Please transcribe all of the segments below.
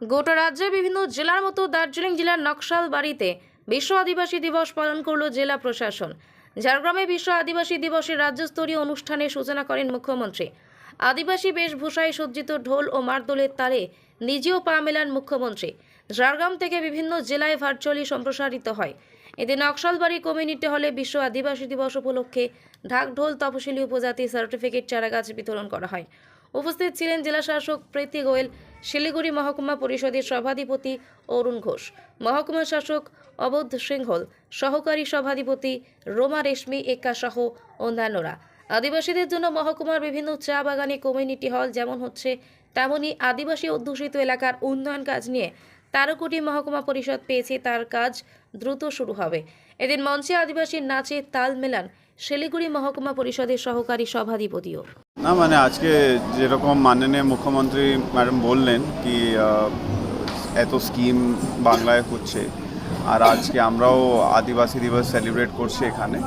গোটা রাজ্যে বিভিন্ন জেলার মতো দার্জিলিং জেলার নকশাল বাড়িতে বিশ্ব আদিবাসী দিবস পালন করল জেলা প্রশাসন। ঝাড়গ্রামে বিশ্ব আদিবাসী দিবসের রাজ্যস্তরীয় অনুষ্ঠানের সূচনা করেন মুখ্যমন্ত্রী। আদিবাসী বেশভূষায় সজ্জিত ঢোল ও মারদোলের তালে নিজেও পা মেলান মুখ্যমন্ত্রী। ঝাড়গ্রাম থেকে বিভিন্ন জেলায় ভার্চুয়ালি সম্প্রসারিত হয়। এদিন নকশালবাড়ি কমিউনিটি হলে বিশ্ব আদিবাসী দিবস উপলক্ষে ঢাক ঢোল তপশিলি উপজাতি সার্টিফিকেট চারাগাছ বিতরণ করা হয়। উপস্থিত ছিলেন জেলা শাসক প্রীতি গোয়েল, শিলিগুড়ি মহকুমা পরিষদের সভাধিপতি অরুণ ঘোষ, মহকুমা শাসক অবোধ সিংহল, সহকারী সভাধিপতি রোমা রেশমি এক্কা সহ অন্যান্যরা। আদিবাসীদের জন্য মহকুমার বিভিন্ন চা বাগানে কমিউনিটি হল যেমন হচ্ছে তেমনই আদিবাসী অধ্যুষিত এলাকার উন্নয়ন কাজ নিয়ে তেরো কোটি মহকুমা পরিষদ পেয়েছে তার কাজ দ্রুত শুরু হবে। এদিন মঞ্চে আদিবাসীর নাচে তাল মেলান, শিলিগুড়ি মহকুমা পরিষদের সহকারী সভাধিপতিও। না মানে আজকে যেরকম মাননীয় মুখ্যমন্ত্রী ম্যাডাম বললেন কি এত স্কিম বাংলায় হচ্ছে, আর আজকে আমরাও আদিবাসী দিবস সেলিব্রেট করছি এখানে।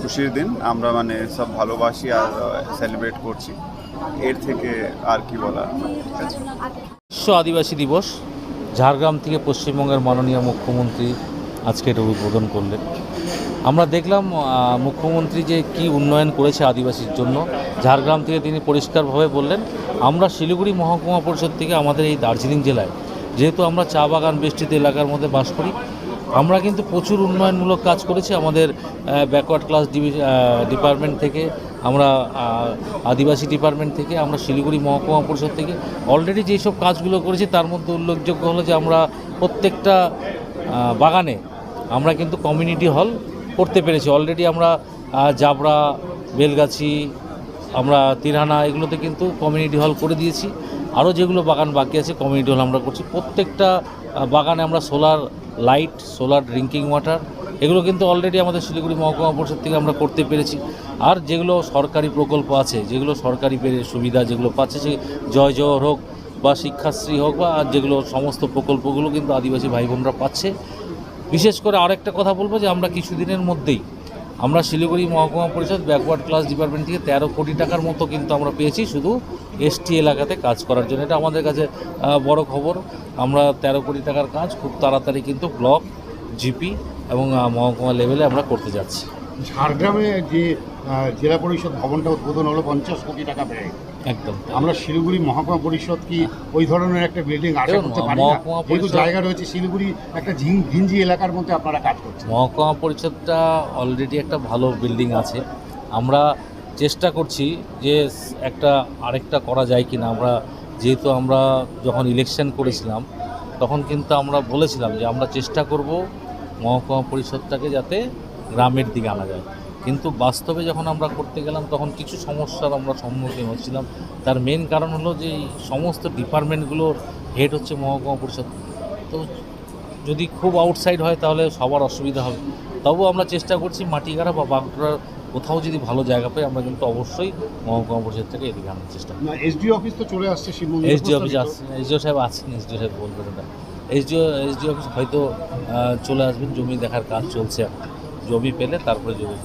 খুশির দিন, আমরা মানে সব ভালোবাসি আর সেলিব্রেট করছি। এর থেকে আর কি বলা বিশ্ব আদিবাসী দিবস, ঝাড়গ্রাম থেকে পশ্চিমবঙ্গের মাননীয় মুখ্যমন্ত্রী আজকে এটা উদ্বোধন করলেন। আমরা দেখলাম মুখ্যমন্ত্রী যে কি উন্নয়ন করেছে আদিবাসীর জন্য, ঝাড়গ্রাম থেকে তিনি পরিষ্কারভাবে বললেন, আমরা শিলিগুড়ি মহকুমা পরিষদ থেকে আমাদের এই দার্জিলিং জেলায়, যেহেতু আমরা চা বাগান বেষ্টিত এলাকার মধ্যে বাস করি, আমরা কিন্তু প্রচুর উন্নয়নমূলক কাজ করেছি আমাদের ব্যাকওয়ার্ড ক্লাস ডিপার্টমেন্ট থেকে, আমরা আদিবাসী ডিপার্টমেন্ট থেকে, আমরা শিলিগুড়ি মহকুমা পরিষদ থেকে অলরেডি যেসব কাজগুলো করেছি তার মধ্যে উল্লেখযোগ্য হলো যে আমরা প্রত্যেকটা বাগানে আমরা কিন্তু কমিউনিটি হল করতে পেরেছি। অলরেডি আমরা জাবরা, বেলগাছি, আমরা তিরহানা এগুলোতে কিন্তু কমিউনিটি হল করে দিয়েছি। আরও যেগুলো বাগান বাকি আছে কমিউনিটি হল আমরা করছি। প্রত্যেকটা বাগানে আমরা solar light solar drinking water এগুলো কিন্তু অলরেডি আমাদের শিলিগুড়ি মহকুমা পরিষদ থেকে আমরা করতে পেরেছি। আর যেগুলো সরকারি প্রকল্প আছে, যেগুলো সরকারি সুবিধা যেগুলো পাচ্ছে, সে জয় জয় হোক বা শিক্ষাশ্রী হোক বা যেগুলো সমস্ত প্রকল্পগুলো কিন্তু আদিবাসী ভাই বোনরা পাচ্ছে বিশেষ করে আরেকটা কথা বলব যে আমরা কিছুদিনের মধ্যেই আমরা শিলিগুড়ি মহকুমা পরিষদ ব্যাকওয়ার্ড ক্লাস ডিপার্টমেন্ট থেকে তেরো কোটি টাকার মতো কিন্তু আমরা পেয়েছি শুধু এসটি এলাকাতে কাজ করার জন্য। এটা আমাদের কাছে বড় খবর। আমরা তেরো কোটি টাকার কাজ খুব তাড়াতাড়ি কিন্তু ব্লক, জিপি এবং মহকুমা লেভেলে আমরা করতে যাচ্ছি। ঝাড়গ্রামে যে জেলা পরিষদ ভবনটা উদ্বোধন হলো পঞ্চাশ কোটি টাকা ব্যয়। একদম। আমরা শিলিগুড়ি মহকুমা পরিষদ কি ওই ধরনের একটা বিল্ডিং আশা করতে পারি না? যেহেতু জায়গা রয়েছে শিলিগুড়ি একটা ঝিং ঘিঞ্জি এলাকার মধ্যে আপনারা কাজ করছেন। মহকুমা পরিষদটা অলরেডি একটা ভালো বিল্ডিং আছে। আমরা চেষ্টা করছি যে একটা আরেকটা করা যায় কি না আমরা যেহেতু আমরা যখন ইলেকশন করেছিলাম তখন কিন্তু আমরা বলেছিলাম যে আমরা চেষ্টা করব মহকুমা পরিষদটাকে যাতে গ্রামের দিকে আনা যায়। কিন্তু বাস্তবে যখন আমরা করতে গেলাম তখন কিছু সমস্যার আমরা সম্মুখীন হচ্ছিলাম। তার মেন কারণ হলো যে এই সমস্ত ডিপার্টমেন্টগুলোর হেড হচ্ছে মহকুমা পরিষদ। তো যদি খুব আউটসাইড হয় তাহলে সবার অসুবিধা হবে। তবুও আমরা চেষ্টা করছি মাটিগাড়া বা বাঁকুড়ার কোথাও যদি ভালো জায়গা পাই আমরা কিন্তু অবশ্যই মহকুমা পরিষদ থেকে এদিকে আনার চেষ্টা করি এসডি অফিস তো চলে আসছে শিবমন্দির এসডি অফিস আসছে এসডিও সাহেব আছেন এসডিও সাহেব বলবেন ওটা। এসডিও এসডি অফিস হয়তো চলে আসবেন জমি দেখার কাজ চলছে এখন। জমি পেলে তারপরে জমি